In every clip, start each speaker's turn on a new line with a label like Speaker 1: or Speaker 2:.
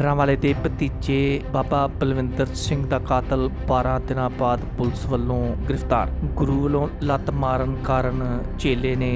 Speaker 1: ਪਿੰਡਰਾਂ ਵਾਲੇ ਦੇ ਭਤੀਜੇ ਬਾਬਾ ਬਲਵਿੰਦਰ ਸਿੰਘ ਦਾ ਕਾਤਲ 12 ਦਿਨਾਂ ਬਾਅਦ ਪੁਲਿਸ ਵੱਲੋਂ ਗ੍ਰਿਫਤਾਰ। ਗੁਰੂ ਵੱਲੋਂ ਲੱਤ ਮਾਰਨ ਕਾਰਨ ਚੇਲੇ ਨੇ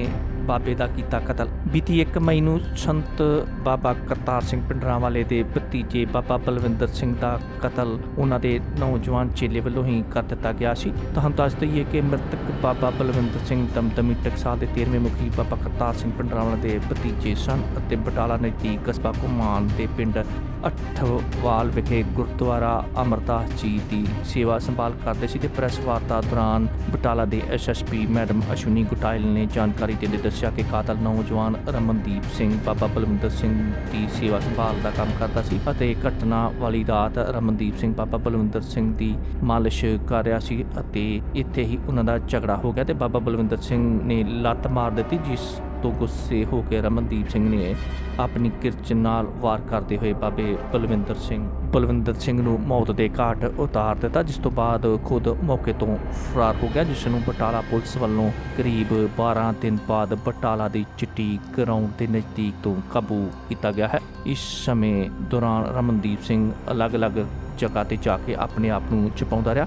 Speaker 1: ਬਾਬੇ ਦਾ ਕੀਤਾ ਕਤਲ। ਬੀਤੀ 1 ਮਈ ਨੂੰ ਸੰਤ ਬਾਬਾ ਕਰਤਾਰ ਸਿੰਘ ਪਿੰਡਰਾਂ ਵਾਲੇ ਦੇ ਭਤੀਜੇ ਬਾਬਾ ਬਲਵਿੰਦਰ ਸਿੰਘ ਦਾ ਕਤਲ ਉਹਨਾਂ ਦੇ ਨੌਜਵਾਨ ਚੇਲੇ ਵੱਲੋਂ ਹੀ ਕਰ ਦਿੱਤਾ ਗਿਆ ਸੀ। ਤੁਹਾਨੂੰ ਦੱਸ ਦਈਏ ਕਿ ਮ੍ਰਿਤਕ ਬਾਬਾ ਬਲਵਿੰਦਰ ਸਿੰਘ ਦਮਦਮੀ ਟਕਸਾਲ ਦੇ 13ਵੇਂ ਮੁਖੀ ਬਾਬਾ ਕਰਤਾਰ ਸਿੰਘ ਪਿੰਡਰਾਂ ਦੇ ਭਤੀਜੇ ਸਨ ਅਤੇ ਬਟਾਲਾ ਨਜ਼ਦੀਕ ਕਸਬਾ ਘੁਮਾਨ ਦੇ ਪਿੰਡ ਅਠਵਾਲ ਵਿਖੇ ਗੁਰਦੁਆਰਾ ਅਮਰਦਾਸ ਜੀ ਦੀ ਸੇਵਾ ਸੰਭਾਲ ਕਰਦੇ ਸੀ ਤੇ ਪ੍ਰੈਸ ਵਾਰਤਾ ਦੌਰਾਨ ਬਟਾਲਾ ਦੇ ਐਸਐਸਪੀ ਮੈਡਮ ਅਸ਼ਵਨੀ ਗੁਟਾਇਲ ਨੇ ਜਾਣਕਾਰੀ ਦਿੰਦੇ ਦੱਸਿਆ ਕਿ ਕਾਤਲ ਨੌਜਵਾਨ ਰਮਨਦੀਪ ਸਿੰਘ, ਬਾਬਾ ਬਲਵਿੰਦਰ ਸਿੰਘ ਦੀ ਸੇਵਾ ਸੰਭਾਲ ਦਾ ਕੰਮ ਕਰਦਾ ਸੀ ਅਤੇ ਘਟਨਾ ਵਾਲੀ ਰਾਤ ਰਮਨਦੀਪ ਸਿੰਘ, ਬਾਬਾ ਬਲਵਿੰਦਰ ਸਿੰਘ ਦੀ ਮਾਲਿਸ਼ ਕਰ ਰਿਹਾ ਸੀ ਅਤੇ ਇੱਥੇ ਹੀ ਉਹਨਾਂ ਦਾ ਝਗੜਾ ਹੋ ਗਿਆ ਤੇ ਬਾਬਾ ਬਲਵਿੰਦਰ ਸਿੰਘ ਨੇ ਲੱਤ ਮਾਰ ਦਿੱਤੀ, ਜਿਸ ਤੋਂ ਗੁੱਸੇ ਹੋ ਕੇ ਰਮਨਦੀਪ ਸਿੰਘ ਨੇ ਆਪਣੀ ਕਿਰਚ ਨਾਲ ਵਾਰ ਕਰਦੇ ਹੋਏ ਬਾਬੇ ਬਲਵਿੰਦਰ ਸਿੰਘ ਬਲਵਿੰਦਰ ਸਿੰਘ ਨੂੰ ਮੌਤ ਦੇ ਘਾਟ ਉਤਾਰ ਦਿੱਤਾ, ਜਿਸ ਤੋਂ ਬਾਅਦ ਖੁਦ ਮੌਕੇ ਤੋਂ ਫਰਾਰ ਹੋ ਗਿਆ, ਜਿਸ ਨੂੰ ਬਟਾਲਾ ਪੁਲਿਸ ਵੱਲੋਂ ਕਰੀਬ 12 ਦਿਨ ਬਾਅਦ ਬਟਾਲਾ ਦੀ ਚਿੱਟੀ ਗਰਾਊਂਡ ਦੇ ਨਜ਼ਦੀਕ ਤੋਂ ਕਾਬੂ ਕੀਤਾ ਗਿਆ ਹੈ। ਇਸ ਸਮੇਂ ਦੌਰਾਨ ਰਮਨਦੀਪ ਸਿੰਘ ਅਲੱਗ-ਅਲੱਗ ਜਗ੍ਹਾ ਤੇ ਜਾ ਕੇ ਆਪਣੇ ਆਪ ਨੂੰ ਛੁਪਾਉਂਦਾ ਰਿਹਾ।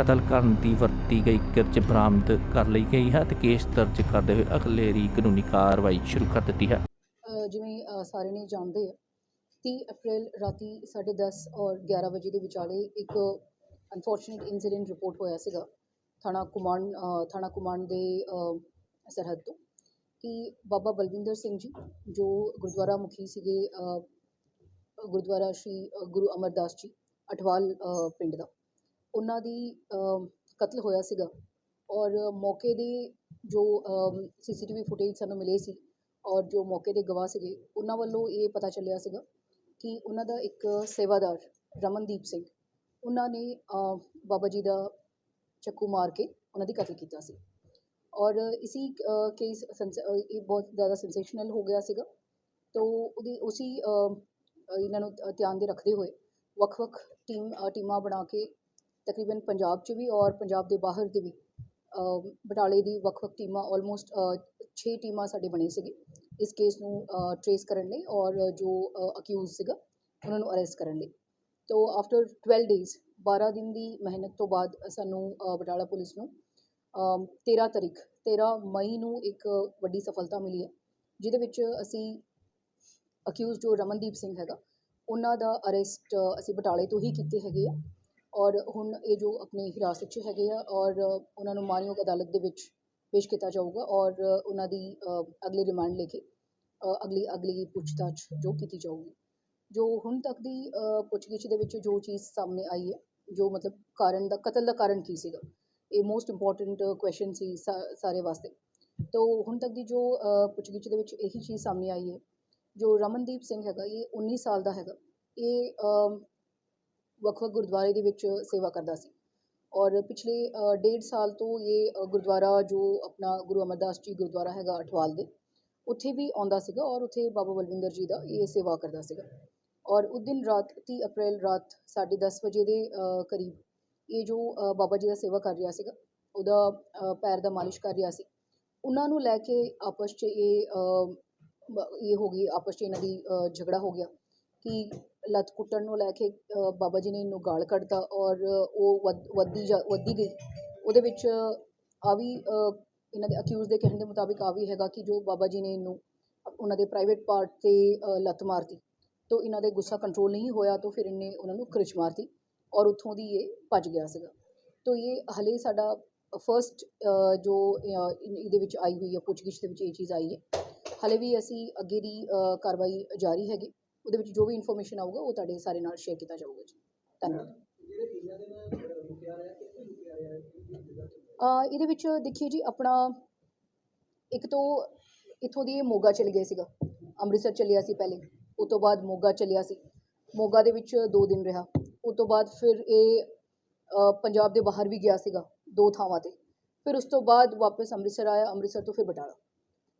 Speaker 1: ਕਤਲ ਕਰਨ ਦੀ ਵਰਤੀ ਗਈ, ਕਿਰਚ ਬਰਾਮਦ ਕਰ ਲਈ ਗਈ ਹੈ ਤੇ ਕੇਸ ਦਰਜ ਕਰਦੇ ਹੋਏ ਅਗਲੇਰੀ ਕਾਨੂੰਨੀ ਕਾਰਵਾਈ ਸ਼ੁਰੂ ਕਰ ਦਿੱਤੀ ਹੈ।
Speaker 2: ਜਿਵੇਂ ਸਾਰੇ ਨੇ ਜਾਣਦੇ ਆ 30 ਅਪ੍ਰੈਲ ਰਾਤੀ 10:30 ਔਰ 11 ਵਜੇ ਦੇ ਵਿਚਾਲੇ ਇੱਕ ਅਨਫੋਰਚੂਨੇਟ ਇਨਸੀਡੈਂਟ ਰਿਪੋਰਟ ਹੋਇਆ ਸੀਗਾ ਥਾਣਾ ਕੁਮਾਨ ਥਾਣਾ ਕੁਮਾਨ ਦੇ ਸਰਹੱਦ ਤੋਂ ਕਿ ਬਾਬਾ ਬਲਵਿੰਦਰ ਸਿੰਘ ਜੀ, ਜੋ ਗੁਰਦੁਆਰਾ ਮੁਖੀ ਸੀਗੇ ਗੁਰਦੁਆਰਾ ਸ਼੍ਰੀ ਗੁਰੂ ਅਮਰਦਾਸ ਜੀ, ਅਠਵਾਲ ਪਿੰਡ ਦਾ। ਉਹਨਾਂ ਦੀ ਕਤਲ ਹੋਇਆ ਸੀਗਾ। ਔਰ ਮੌਕੇ ਦੇ ਜੋ ਸੀ ਸੀ ਟੀ ਵੀ ਫੁਟੇਜ ਸਾਨੂੰ ਮਿਲੇ ਸੀ ਔਰ ਜੋ ਮੌਕੇ ਦੇ ਗਵਾਹ ਸੀਗੇ, ਉਹਨਾਂ ਵੱਲੋਂ ਇਹ ਪਤਾ ਚੱਲਿਆ ਸੀਗਾ ਕਿ ਉਹਨਾਂ ਦਾ ਇੱਕ ਸੇਵਾਦਾਰ ਰਮਨਦੀਪ ਸਿੰਘ, ਉਹਨਾਂ ਨੇ ਬਾਬਾ ਜੀ ਦਾ ਚੱਕੂ ਮਾਰ ਕੇ ਉਹਨਾਂ ਦੀ ਕਤਲ ਕੀਤਾ ਸੀ। ਔਰ ਇਸੀ ਕੇਸ ਇਹ ਬਹੁਤ ਜ਼ਿਆਦਾ ਸੈਂਸੇਸ਼ਨਲ ਹੋ ਗਿਆ ਸੀਗਾ। ਤੋ ਉਹਦੀ, ਉਸੀ ਇਹਨਾਂ ਨੂੰ ਧਿਆਨ ਦੇ ਰੱਖਦੇ ਹੋਏ ਵੱਖ-ਵੱਖ ਟੀਮ ਟੀਮਾਂ ਬਣਾ ਕੇ ਤਕਰੀਬਨ ਪੰਜਾਬ 'ਚ ਵੀ ਔਰ ਪੰਜਾਬ ਦੇ ਬਾਹਰ ਦੇ ਵੀ ਬਟਾਲੇ ਦੀ ਵੱਖ-ਵੱਖ ਟੀਮਾਂ ਆਲਮੋਸਟ 6 ਟੀਮਾਂ ਸਾਡੇ ਬਣੀ ਸੀਗੀ। ਇਸ ਕੇਸ ਨੂੰ ਟਰੇਸ ਕਰਨ ਲਈ ਔਰ ਜੋ ਅਕਿਊਜ਼ ਸੀਗਾ ਉਹਨਾਂ ਨੂੰ ਅਰੈਸਟ ਕਰਨ ਲਈ। ਤੋ ਆਫਟਰ 12 ਡੇਜ਼ 12 ਦਿਨ ਦੀ ਮਿਹਨਤ ਤੋਂ ਬਾਅਦ ਸਾਨੂੰ ਬਟਾਲਾ ਪੁਲਿਸ ਨੂੰ ਅ, 13 ਤਾਰੀਖ 13 ਮਈ ਨੂੰ ਇੱਕ ਵੱਡੀ ਸਫਲਤਾ ਮਿਲੀ ਹੈ ਜਿਹਦੇ ਵਿੱਚ ਅਸੀਂ ਅਕਿਊਜ਼ ਜੋ ਰਮਨਦੀਪ ਸਿੰਘ ਹੈਗਾ ਉਹਨਾਂ ਦਾ ਅਰੈਸਟ ਅਸੀਂ ਬਟਾਲੇ ਤੋਂ ਹੀ ਕੀਤੇ ਹੈਗੇ ਆ। ਔਰ ਹੁਣ ਇਹ ਜੋ ਆਪਣੀ ਹਿਰਾਸਤ 'ਚ ਹੈਗੇ ਆ ਔਰ ਉਹਨਾਂ ਨੂੰ ਮਾਨਯੋਗ ਅਦਾਲਤ ਦੇ ਵਿੱਚ ਪੇਸ਼ ਕੀਤਾ ਜਾਊਗਾ ਔਰ ਉਹਨਾਂ ਦੀ ਅ, ਅਗਲੀ ਰਿਮਾਂਡ ਲੈ ਕੇ ਅਗਲੀ ਅਗਲੀ ਪੁੱਛਤਾਛ ਜੋ ਕੀਤੀ ਜਾਊਗੀ। ਜੋ ਹੁਣ ਤੱਕ ਦੀ ਪੁੱਛਗਿੱਛ ਦੇ ਵਿੱਚ ਜੋ ਚੀਜ਼ ਸਾਹਮਣੇ ਆਈ ਹੈ ਜੋ ਮਤਲਬ ਕਾਰਨ ਦਾ ਕਤਲ ਦਾ ਕਾਰਨ ਕੀ ਸੀਗਾ ਇਹ ਮੋਸਟ ਇੰਪੋਰਟੈਂਟ ਕੁਐਸਚਨ ਸੀ ਸਾ- ਸਾਰੇ ਵਾਸਤੇ। ਤੋ ਹੁਣ ਤੱਕ ਦੀ ਜੋ ਪੁੱਛਗਿੱਛ ਦੇ ਵਿੱਚ ਇਹੀ ਚੀਜ਼ ਸਾਹਮਣੇ ਆਈ ਹੈ ਜੋ ਰਮਨਦੀਪ ਸਿੰਘ ਹੈਗਾ ਇਹ 19 ਸਾਲ ਦਾ ਹੈਗਾ ਇਹ ਵੱਖ-ਵੱਖ ਗੁਰਦੁਆਰੇ ਦੇ ਵਿੱਚ ਸੇਵਾ ਕਰਦਾ ਸੀ। ਔਰ ਪਿਛਲੇ ਡੇਢ ਸਾਲ ਤੋਂ ਇਹ ਗੁਰਦੁਆਰਾ ਜੋ ਆਪਣਾ ਗੁਰੂ ਅਮਰਦਾਸ ਜੀ ਗੁਰਦੁਆਰਾ ਹੈਗਾ ਅਠਵਾਲ ਦੇ, ਉੱਥੇ ਵੀ ਆਉਂਦਾ ਸੀਗਾ ਔਰ ਉੱਥੇ ਬਾਬਾ ਬਲਵਿੰਦਰ ਜੀ ਦਾ ਇਹ ਸੇਵਾ ਕਰਦਾ ਸੀਗਾ। ਔਰ ਉਸ ਦਿਨ ਰਾਤ 30 ਅਪ੍ਰੈਲ ਰਾਤ 10:30 ਵਜੇ ਦੇ ਕਰੀਬ ਇਹ ਜੋ ਬਾਬਾ ਜੀ ਦਾ ਸੇਵਾ ਕਰ ਰਿਹਾ ਸੀਗਾ, ਉਹਦਾ ਪੈਰ ਦਾ ਮਾਲਿਸ਼ ਕਰ ਰਿਹਾ ਸੀ। ਉਹਨਾਂ ਨੂੰ ਲੈ ਕੇ ਆਪਸ 'ਚ ਇਹ ਇਹ ਹੋ ਗਈ, ਆਪਸ 'ਚ ਇਹਨਾਂ ਦੀ ਝਗੜਾ ਹੋ ਗਿਆ ਕਿ ਲੱਤ ਕੁੱਟਣ ਨੂੰ ਲੈ ਕੇ ਬਾਬਾ ਜੀ ਨੇ ਇਹਨੂੰ ਗਾਲ ਕੱਢਤਾ ਔਰ ਉਹ ਵੱਧ- ਵੱਧਦੀ ਜਾ, ਵੱਧਦੀ ਗਈ। ਉਹਦੇ ਵਿੱਚ ਆਹ ਵੀ ਇਹਨਾਂ ਦੇ ਅਕਿਊਜ਼ ਦੇ ਕਹਿਣ ਦੇ ਮੁਤਾਬਿਕ ਆਹ ਵੀ ਹੈਗਾ ਕਿ ਜੋ ਬਾਬਾ ਜੀ ਨੇ ਇਹਨੂੰ, ਉਹਨਾਂ ਦੇ ਪ੍ਰਾਈਵੇਟ ਪਾਰਟ ਤੇ ਲੱਤ ਮਾਰਤੀ। ਤੋ ਇਹਨਾਂ ਦੇ ਗੁੱਸਾ ਕੰਟਰੋਲ ਨਹੀਂ ਹੋਇਆ ਤਾਂ ਫਿਰ ਇਹਨੇ ਉਹਨਾਂ ਨੂੰ ਕ੍ਰਿਚ ਮਾਰਤੀ ਔਰ ਉੱਥੋਂ ਦੀ ਇਹ ਭੱਜ ਗਿਆ ਸੀਗਾ। ਤੋ ਇਹ ਹਲੇ ਸਾਡਾ ਫਰਸਟ ਜੋ ਇਹਦੇ ਵਿੱਚ ਆਈ ਹੋਈ ਹੈ, ਪੁੱਛਗਿੱਛ ਦੇ ਵਿੱਚ ਇਹ ਚੀਜ਼ ਆਈ ਹੈ। ਹਲੇ ਵੀ ਅਸੀਂ ਅੱਗੇ ਦੀ ਕਾਰਵਾਈ ਜਾਰੀ ਹੈਗੀ। ਉਹਦੇ ਵਿੱਚ ਜੋ ਵੀ ਇਨਫੋਰਮੇਸ਼ਨ ਆਊਗਾ ਉਹ ਤੁਹਾਡੇ ਸਾਰੇ ਨਾਲ ਸ਼ੇਅਰ ਕੀਤਾ ਜਾਊਗਾ ਜੀ। ਧੰਨਵਾਦ। ਅ, ਇਹਦੇ ਵਿੱਚ ਦੇਖੀਏ ਜੀ ਆਪਣਾ ਇੱਕ ਤੋਂ ਇੱਥੋਂ ਦੀ ਇਹ ਮੋਗਾ ਚਲੇ ਗਏ ਸੀਗਾ। ਅੰਮ੍ਰਿਤਸਰ ਚੱਲਿਆ ਸੀ ਪਹਿਲੇ। ਉਸ ਤੋਂ ਬਾਅਦ ਮੋਗਾ ਚੱਲਿਆ ਸੀ। ਮੋਗਾ ਦੇ ਵਿੱਚ 2 ਦਿਨ ਰਿਹਾ। ਉਸ ਤੋਂ ਬਾਅਦ ਫਿਰ ਇਹ ਅ, ਪੰਜਾਬ ਦੇ ਬਾਹਰ ਵੀ ਗਿਆ ਸੀਗਾ ਦੋ ਥਾਵਾਂ ਤੇ। ਫਿਰ ਉਸ ਤੋਂ ਬਾਅਦ ਵਾਪਸ ਅੰਮ੍ਰਿਤਸਰ ਆਇਆ ਅੰਮ੍ਰਿਤਸਰ ਤੋਂ ਫਿਰ ਬਟਾਲਾ।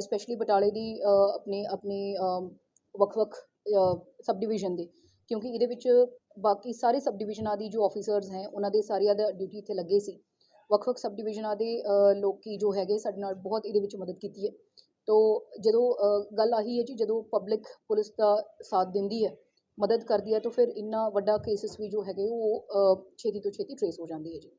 Speaker 2: ਸਪੈਸ਼ਲੀ ਬਟਾਲੇ ਦੀ ਆਪਣੇ ਆਪਣੇ ਵੱਖ-ਵੱਖ ਸਬ ਡਿਵੀਜ਼ਨ ਦੇ। ਕਿਉਂਕਿ ਇਹਦੇ ਵਿੱਚ ਬਾਕੀ ਸਾਰੇ ਸਬ ਡਿਵੀਜ਼ਨਾਂ ਦੀ ਜੋ ਆਫੀਸਰਸ ਹੈ ਉਹਨਾਂ ਦੇ ਸਾਰਿਆਂ ਦਾ ਡਿਊਟੀ ਇੱਥੇ ਲੱਗੇ ਸੀ। ਵੱਖ-ਵੱਖ ਸਬ ਡਿਵੀਜ਼ਨਾਂ ਦੇ ਅ, ਲੋਕੀ ਜੋ ਹੈਗੇ ਸਾਡੇ ਨਾਲ ਬਹੁਤ ਇਹਦੇ ਵਿੱਚ ਮਦਦ ਕੀਤੀ ਹੈ। ਤੋ ਜਦੋਂ ਗੱਲ ਆਹੀ ਹੈ ਜੀ ਜਦੋਂ ਪਬਲਿਕ ਪੁਲਿਸ ਦਾ ਸਾਥ ਦਿੰਦੀ ਹੈ ਮਦਦ ਕਰਦੀ ਹੈ ਤਾਂ ਫਿਰ ਇੰਨਾ ਵੱਡਾ ਕੇਸਿਸ ਵੀ ਜੋ ਹੈਗੇ ਉਹ ਛੇਤੀ ਤੋਂ ਛੇਤੀ ਟਰੇਸ ਹੋ ਜਾਂਦੀ ਹੈ ਜੀ।